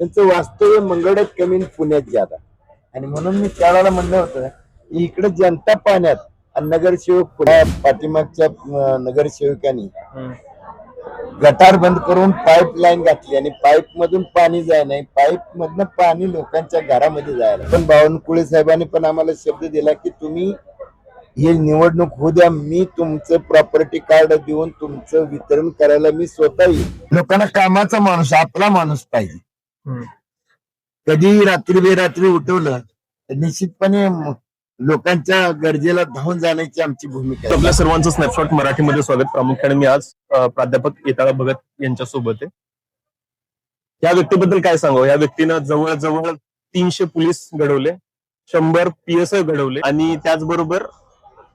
त्यांचं वास्तव्य मंगळात कमी पुण्यात जादा आणि म्हणून मी त्यावेळेला म्हणलं होतं की इकडे जनता पाण्यात आणि नगरसेवक पुण्या पाठीमागच्या नगरसेवकांनी गटार बंद करून पाईपलाईन घातली आणि पाईप मधून पाणी जाय नाही. पाईप मधनं पाणी लोकांच्या घरामध्ये जायला. पण बावनकुळे साहेबांनी पण आम्हाला शब्द दिला की तुम्ही ही निवडणूक होऊ द्या मी तुमचं प्रॉपर्टी कार्ड देऊन तुमचं वितरण करायला मी स्वतः येईल लोकांना कामाचा माणूस आपला माणूस पाहिजे. कधी रात्री बेरात्री उठवलं तर निश्चितपणे लोकांच्या गरजेला धावून जाण्याची आमची भूमिका आहे. आपल्या सर्वांचं स्नॅपशॉट मराठीमध्ये स्वागत. प्रामुख्याने मी आज अ, प्राध्यापक येताळा भगत यांच्या सोबत आहे. या व्यक्तीबद्दल काय सांगावं? या व्यक्तीनं जवळजवळ तीनशे पोलीस घडवले शंभर पीएसआय घडवले आणि त्याचबरोबर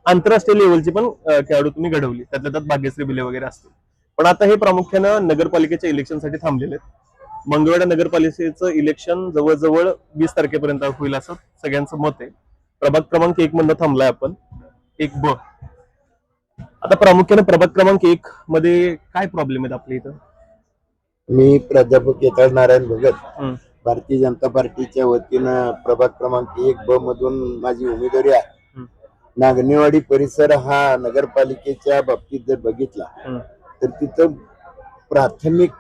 आंतरराष्ट्रीय लेवलचे पण अ, खेळाडू तुम्ही घडवले. त्यातल्या त्यात भाग्यश्री बिले वगैरे असतील. पण आता हे प्रामुख्यानं नगरपालिकेच्या इलेक्शनसाठी थांबलेले आहेत. मंगळवेढा नगरपालिकेचं इलेक्शन जवळजवळ वीस तारखेपर्यंत होईल असं सगळ्यांचं मत आहे प्रभाग क्रमांक एक मधनं थांबलाय आपण एक ब आता प्रामुख्याने प्रभाग क्रमांक एक मध्ये काय प्रॉब्लेम आहेत आपल्या इथं मी प्राध्यापक येताळ नारायण भगत हम्म. भारतीय जनता पार्टीच्या वतीनं प्रभाग क्रमांक एक ब मधून माझी उमेदवारी आहे. नागनेवाडी परिसर हा नगरपालिकेच्या बाबतीत जर बघितला हम्म. तर तिथं प्राथमिक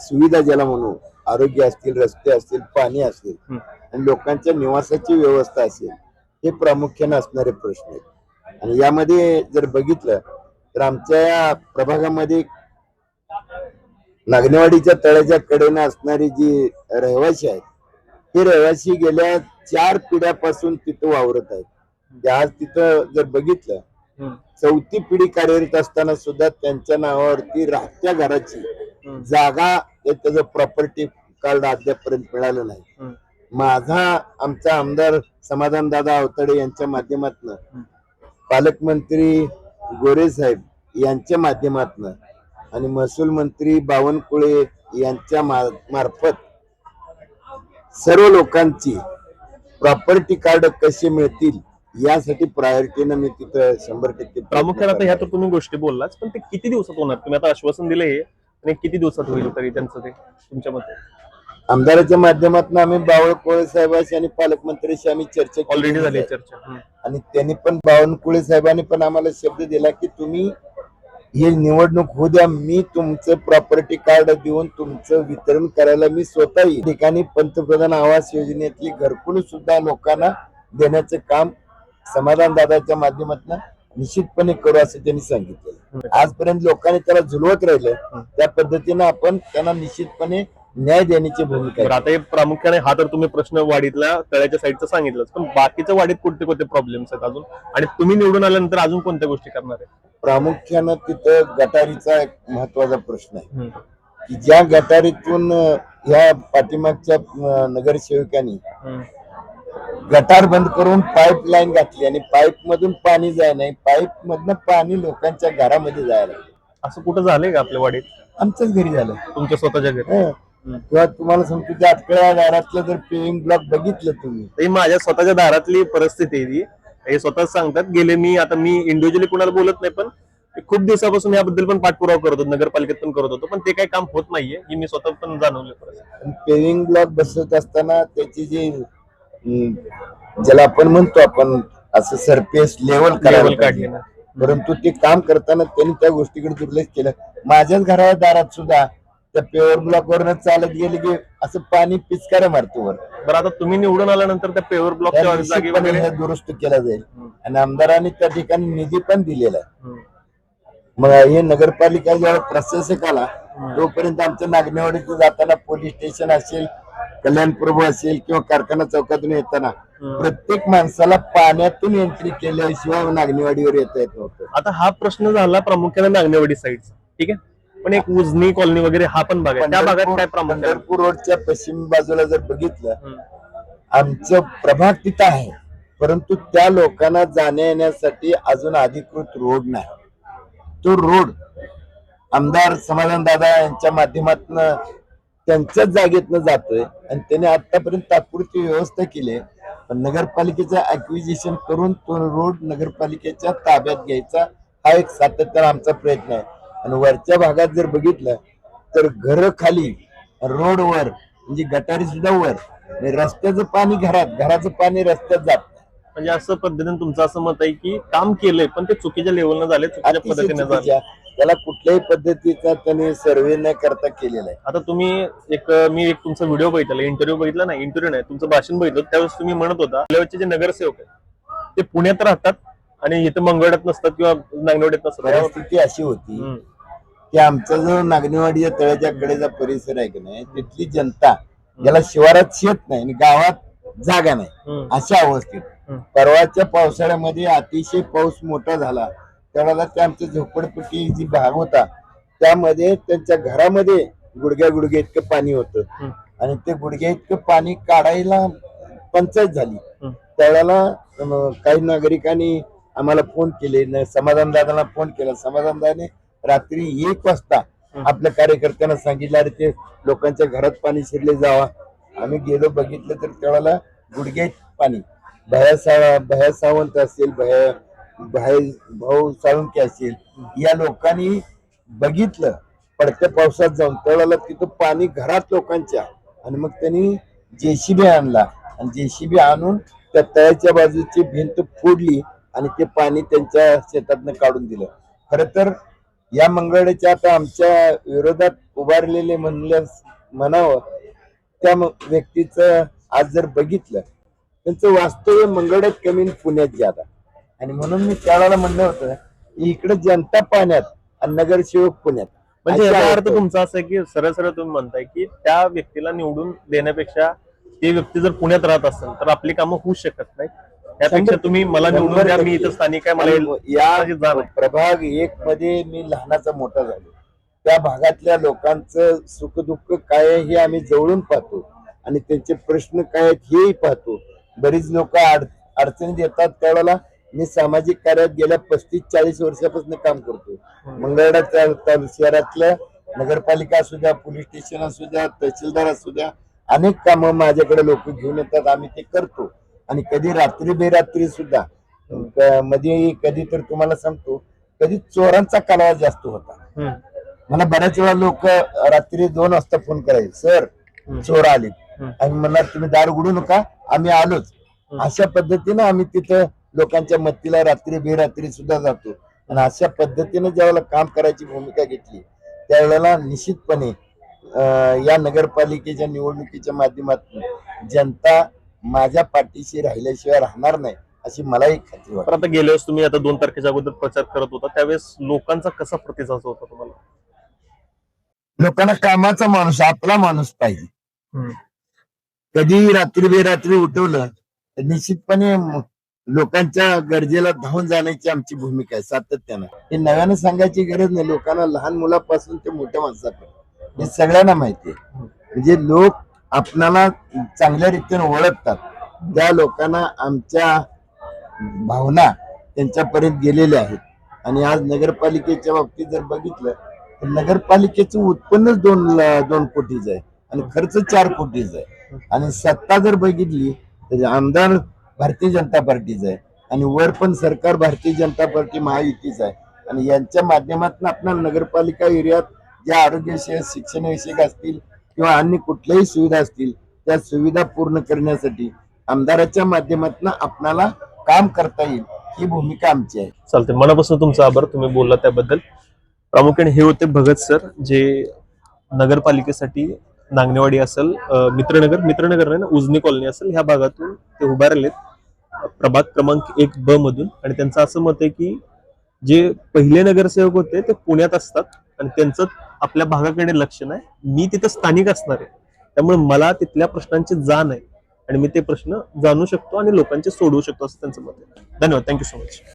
सुविधा ज्याला म्हणू आरोग्य असतील रस्ते असतील पाणी हम्म. आणि लोकांच्या निवासाची व्यवस्था असेल हे प्रामुख्याने असणारे प्रश्न आहेत आणि यामध्ये जर बघितलं तर आमच्या या प्रभागामध्ये नागनेवाडीच्या तळ्याच्या कडेनं असणारी जी रहिवासी आहेत ते रहिवासी गेल्या चार पिढ्यापासून तिथं वावरत आहेत आज तिथं जर बघितलं. चौथी पिढी कार्यरत असताना सुद्धा त्यांच्या नावावरती राहत्या घराची. जागा त्याचं प्रॉपर्टी कार्ड अद्यापर्यंत मिळालं नाही. माझा आमचा आमदार समाधान दादा अवतडे यांच्या माध्यमातून पालकमंत्री गोरे साहेब यांच्या माध्यमातून आणि महसूल मंत्री बावनकुळे यांच्या मार्फत सर्व लोकांची प्रॉपर्टी कार्ड कसे मिळतील यासाठी प्रायोरिटीनं मी तिथं शंभर टक्के प्रामुख्याने आता ह्या तर तुम्ही गोष्टी बोललाच पण ते किती दिवसात होणार? तुम्ही आता आश्वासन दिले हे आणि किती दिवसात होईल तरी त्यांचं ते तुमच्या मते? आमदाराच्या माध्यमातून आम्ही बावळकुळे साहेबांशी आणि पालकमंत्र्यांशी आम्ही चर्चा केली. ऑलरेडी झाली आहे. चर्चा. आणि त्यांनी पण बावनकुळे साहेबांनी पण आम्हाला शब्द दिला की तुम्ही ही निवडणूक होऊ द्या मी तुमचं प्रॉपर्टी कार्ड देऊन तुमचं वितरण करायला मी स्वतः ठिकाणी पंतप्रधान आवास योजनेतली घरकुल सुद्धा लोकांना देण्याचं काम समाधान दादाच्या माध्यमातून निश्चितपणे करू असं त्यांनी सांगितलं. आजपर्यंत लोकांनी त्याला झुलवत राहिलं. त्या पद्धतीनं आपण त्यांना निश्चितपणे न्याय देण्याची भूमिका आहे. आता हे प्रामुख्याने हा तर तुम्ही प्रश्न वाडीतल्या तळ्याच्या साईडचा सांगितलंच पण बाकीच्या वाडीत कोणते कोणते प्रॉब्लेम्स आहेत अजून आणि तुम्ही निवडून आल्यानंतर अजून कोणत्या गोष्टी करणार आहे प्रामुख्यानं तिथं गटारीचा एक महत्त्वाचा प्रश्न आहे. की ज्या गटारीतून अं, ह्या पाठीमागच्या अं, नगरसेवकांनी हम्म. गटार बंद करून पाईपलाईन घातली आणि पाईप मधून पाणी जाय नाही पाईप मधनं पाणी लोकांच्या घरामध्ये जायला असं कुठं झालंय का आपल्या वाडीत आमच्याच घरी झालं तुमच्या स्वतःच्या घरी हं. किंवा तुम्हाला सांगतो त्या अटकळ्या दारातलं जर पेविंग ब्लॉक बघितलं तुम्ही ही माझ्या स्वतःच्या दारातली परिस्थिती आहे ती हे स्वतःच सांगतात गेले मी आता मी इंडिव्हिज्युअली कुणाला बोलत नाही पण खूप दिवसापासून याबद्दल पण पाठपुरावा करत होतो नगरपालिकेत पण करत होतो पण ते काही काम होत नाहीये ही मी स्वतः पण जाणवले परिस्थिती. पेविंग ब्लॉक बसवत असताना त्याची जी अं, ज्याला आपण म्हणतो आपण असं सरफेस लेवल Level करायला काढली पाहिजे. ना. परंतु ते काम करताना त्यांनी त्या गोष्टीकडे दुर्लक्ष केलं माझ्याच घराच्या दारात सुद्धा त्या पेवर ब्लॉक वरनं चालत गेले की असं पाणी पिचकाऱ्या मारतो वर. बरं आता तुम्ही निवडून आल्यानंतर त्या पेवर त्या ब्लॉकच्या जागी निश्चितपणे वगैरे हे दुरुस्त केला जाईल. हम्म. आणि आमदारांनी त्या ठिकाणी निधी पण दिलेला आहे. हम्म. मग हे नगरपालिका जेव्हा प्रशासक आला तोपर्यंत आमच्या नागनेवाडीतून जाताना पोलीस स्टेशन असेल कल्याण प्रभू असेल किंवा कारखाना चौकातून येताना हम्म. प्रत्येक माणसाला पाण्यातून एंट्री केल्याशिवाय नागनेवाडीवर येता येत नव्हतं. आता हा प्रश्न झाला प्रामुख्याने नागनेवाडी साईडचा ठीक आहे? पण एक उजनी कॉलनी वगैरे हा पण भाग आहे. त्या भागात काय प्रामुख्याने? पंढरपूर रोडच्या पश्चिम बाजूला जर बघितलं हम्म. आमचं प्रभाग तिथं आहे. परंतु त्या लोकांना जाण्या येण्यासाठी अजून अधिकृत रोड नाही. तो रोड आमदार समाधान दादा यांच्या माध्यमातून त्यांच्याच जागेतनं जातोय आणि त्याने आतापर्यंत तात्पुरती व्यवस्था केली आहे. पण नगरपालिकेचं ऍक्विजिशन करून तो रोड नगरपालिकेच्या ताब्यात घ्यायचा हा एक सातत्यानं आमचा प्रयत्न आहे. आणि वरच्या भागात जर बघितलं तर घर खाली रोडवर म्हणजे गटारी सुद्धा वर रस्त्याचं पाणी घरात घराचं पाणी रस्त्यात जात. म्हणजे असं पद्धतीने तुमचं असं मत आहे की काम केलंय पण ते चुकीच्या लेवलनं झाले चुकीच्या पद्धतीने झाले. त्याला कुठल्याही पद्धतीचा त्याने सर्वे न करता केलेला आहे आता तुम्ही एक मी एक तुमचा व्हिडिओ बघितला इंटरव्ह्यू बघितला नाही इंटरव्ह्यू नाही तुमचं भाषण बघितलं त्यावेळेस तुम्ही म्हणत होता जे नगरसेवक आहेत ते पुण्यात राहतात आणि इथं मंगळवाड्यात नसतात किंवा नागनवाड्यात नसतात परिस्थिती अशी होती हम्म. की आमचा जो नागनेवाडीच्या तळ्याच्या कडेचा परिसर आहे की नाही तिथली जनता ज्याला शिवारात शेत नाही आणि गावात जागा नाही हम्म. अशा अवस्थेत. परवाच्या पावसाळ्यामध्ये अतिशय पाऊस मोठा झाला त्यावेळेला त्या आमच्या झोपडपट्टी जी भाग होता त्यामध्ये त्यांच्या घरामध्ये गुडघ्या गुडघ्या इतकं पाणी होतं. आणि ते गुडघ्या इतकं पाणी काढायला पंचायत झाली. त्यावेळेला अं, काही नागरिकांनी आम्हाला फोन केले न- समाधान दादाला फोन केला. समाधान दादाने रात्री एक वाजता. आपल्या कार्यकर्त्यांना सांगितलं अरे ते लोकांच्या घरात पाणी शिरले जावा. आम्ही गेलो बघितलं तर त्यावेळेला गुडघ्यात पाणी. भया सा भया सावंत असेल भया भाई भाऊ साळुंके असेल या लोकांनी बघितलं पडत्या पावसात जाऊन. त्यावेळेला तिथं पाणी घरात लोकांच्या. आणि मग त्यांनी जेसीबी आणला. आणि जेसीबी आणून त्या तळ्याच्या बाजूची भिंत फोडली. आणि ते पाणी त्यांच्या शेतातनं काढून दिलं. खर तर या मंगळाच्या आता आमच्या विरोधात उभारलेले म्हणल्यास म्हणावं त्या व्यक्तीचं आज जर बघितलं त्यांचं वास्तव्य मंगळ्यात कमी पुण्यात जादा आणि म्हणून मी त्यावेळेला म्हणलं होतं की इकडे जनता पाण्यात आणि नगरसेवक पुण्यात. म्हणजे याचा अर्थ. तुमचा असं की सरळ सरळ तुम्ही म्हणताय की त्या व्यक्तीला निवडून देण्यापेक्षा ती व्यक्ती जर पुण्यात राहत असेल तर आपली कामं होऊ शकत नाही त्यापेक्षा तुम्ही मला निवडून द्या मी. इथं स्थानिक आहे मला या. प्रभाग एक मध्ये मी लहानाचा मोठा झालो. त्या भागातल्या लोकांचं सुखदुःख काय आहे हे आम्ही जवळून पाहतो. आणि त्यांचे प्रश्न काय आहेत हेही पाहतो. बरीच लोक अडचणीत येतात त्यावेळेला. मी सामाजिक कार्यात गेल्या पस्तीस चाळीस वर्षापासून काम करतो. मंगळवेढा शहरातल्या नगरपालिका असू द्या पोलीस स्टेशन असू द्या तहसीलदार असू द्या अनेक कामं माझ्याकडे लोक घेऊन येतात. आम्ही ते करतो. आणि कधी रात्री बेरात्री सुद्धा मध्ये कधी तर तुम्हाला सांगतो कधी चोरांचा कालवा जास्त होता. मला बऱ्याच वेळा लोक रात्री दोन वाजता फोन करायचे सर. चोर आले. आणि म्हणणार तुम्ही दार उघडू नका आम्ही आलोच. अशा पद्धतीनं आम्ही तिथं लोकांच्या मदतीला रात्री बेरात्री सुद्धा जातो आणि अशा पद्धतीनं ज्यावेळेला काम करायची भूमिका घेतली त्यावेळेला निश्चितपणे या नगरपालिकेच्या निवडणुकीच्या माध्यमातून जनता माझ्या पाठीशी राहिल्याशिवाय राहणार नाही अशी मलाही खात्री वाटते. आता गेल्या वेळेस तुम्ही आता दोन तारखेच्या अगोदर प्रचार करत होता त्यावेळेस लोकांचा कसा प्रतिसाद होता तुम्हाला? लोकांना कामाचा माणूस आपला माणूस पाहिजे. कधी रात्री बेरात्री उठवलं तर निश्चितपणे लोकांच्या गरजेला धावून जाण्याची आमची भूमिका आहे सातत्यानं. हे नव्यानं सांगायची गरज नाही लोकांना लहान मुलापासून ते मोठ्या माणसापर्यंत. हे सगळ्यांना माहिती आहे. म्हणजे लोक आपणाला चांगल्या रीतीने ओळखतात. त्या लोकांना आमच्या भावना त्यांच्यापर्यंत गेलेल्या आहेत. आणि आज नगरपालिकेच्या बाबतीत जर बघितलं तर नगरपालिकेचं उत्पन्नच दोन दोन कोटीच आहे आणि खर्च चार कोटीच आहे. आणि सत्ता जर बघितली तर आमदार भारतीय जनता पार्टीच आहे आणि वर पण सरकार भारतीय जनता पार्टी महायुतीच आहे. आणि यांच्या माध्यमातून आपल्याला नगरपालिका एरियात ज्या आरोग्यविषयक शिक्षणविषयक असतील किंवा अन्य कुठल्याही सुविधा असतील त्या सुविधा पूर्ण करण्यासाठी आमदाराच्या माध्यमातून आपणाला काम करता येईल ही भूमिका आमची आहे. चालते मनापासून तुमचा आभार. तुम्ही बोलला त्याबद्दल. प्रामुख्याने हे होते भगत सर जे नगरपालिकेसाठी नांगणेवाडी असेल मित्रनगर मित्रनगर नाही ना उजनी कॉलनी असेल ह्या भागातून ते उभारलेत प्रभाग क्रमांक एक ब मधून. आणि त्यांचं असं मत आहे की जे पहिले नगरसेवक होते ते पुण्यात असतात. आणि त्यांचं आपल्या भागाकडे लक्ष नाही. मी तिथं स्थानिक असणार आहे. त्यामुळे मला तिथल्या प्रश्नांची जाण आहे. आणि मी ते प्रश्न जाणू शकतो आणि लोकांचे सोडवू शकतो असं त्यांचं मत आहे. धन्यवाद. Thank you so much